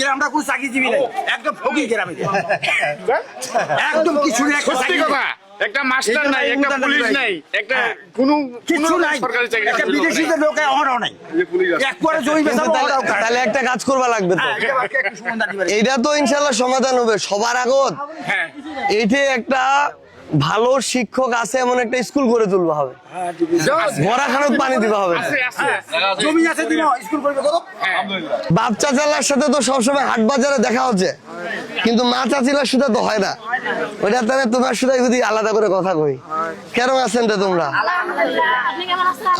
গ্রামটা কোনো চাকরিজীবী নাই। একদম ফকির গ্রাম। এটা। একদম কিছু নেই একটা সত্যি কথা একটা মাস্টার নাই একটা পুলিশ নাই। একটা। কোনো কিচ্ছু নাই। সরকারি চাকরি একটা লোকে অহরাও নাই। একবারে জমি বেচাবো তাহলে- একটা কাজ করবা লাগবে তো। হ্যাঁ। এইটা তো ইনশাল্লাহ সমাধান হবে সবার আগত। হ্যাঁ। এইটে একটা ভালো শিক্ষক আছে এমন একটা স্কুল গড়ে তুলবা হবে। বড়াখানত পানি দিবা হবে। আছে আছে জমি আছে স্কুল করবে কত বাপ চাচালার সাথে তো সবসময় হাট বাজারে দেখা হচ্ছে। কিন্তু মা চাচিলার সাথে তো হয় না। ওইটা তাহলে তোমার সাথে যদি আলাদা করে কথা কই। কেন আছেন রে তোমরা?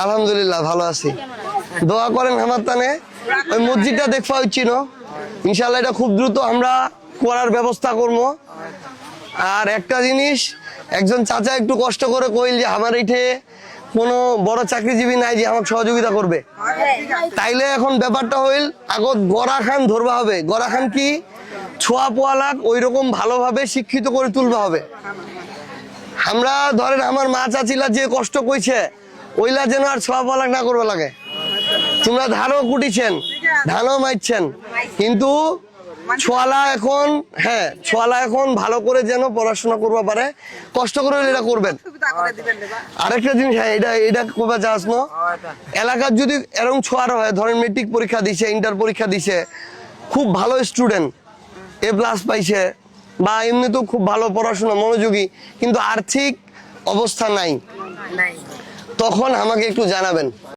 আলহামদুলিল্লাহ ভালো আছি। দোয়া করেন আমার তানে। ওই মসজিদটা দেখবা হচ্ছিল ইনশাল্লাহ এটা খুব দ্রুত আমরা করার ব্যবস্থা করব। আর একটা জিনিস একজন চাচা একটু কষ্ট করে কইল যে আমার এইঠে কোনো বড় চাকরিজীবী নাই যে আমাকে সহযোগিতা করবে। তাইলে এখন ব্যাপারটা হইল, আগত গড়া খান ধরবা হবে। গড়া খান কি? ছোয়া পোয়ালাক ওই রকম ভালোভাবে শিক্ষিত করে তুলবা হবে। আমরা ধরেন আমার মা চাচিলা যে কষ্ট কইছে, ওইলা যেন আর ছোয়া পোয়ালাক না করবে লাগে। তোমরা ধানও কুটিছেন, ধানও মাইছেন কিন্তু ছোয়ালা এখন হ্যাঁ ছোয়ালা এখন ভালো করে যেন পড়াশোনা করবা পারে কষ্ট করে এটা করবেন। আরেকটা জিনিস হ্যাঁ এটা এটা কবে যাস না। এলাকার যদি এরকম ছোয়ার হয় ধরেন মেট্রিক পরীক্ষা দিছে ইন্টার পরীক্ষা দিছে খুব ভালো স্টুডেন্ট এ প্লাস পাইছে বা এমনি তো খুব ভালো পড়াশোনা মনোযোগী কিন্তু আর্থিক অবস্থা নাই। তখন আমাকে একটু জানাবেন।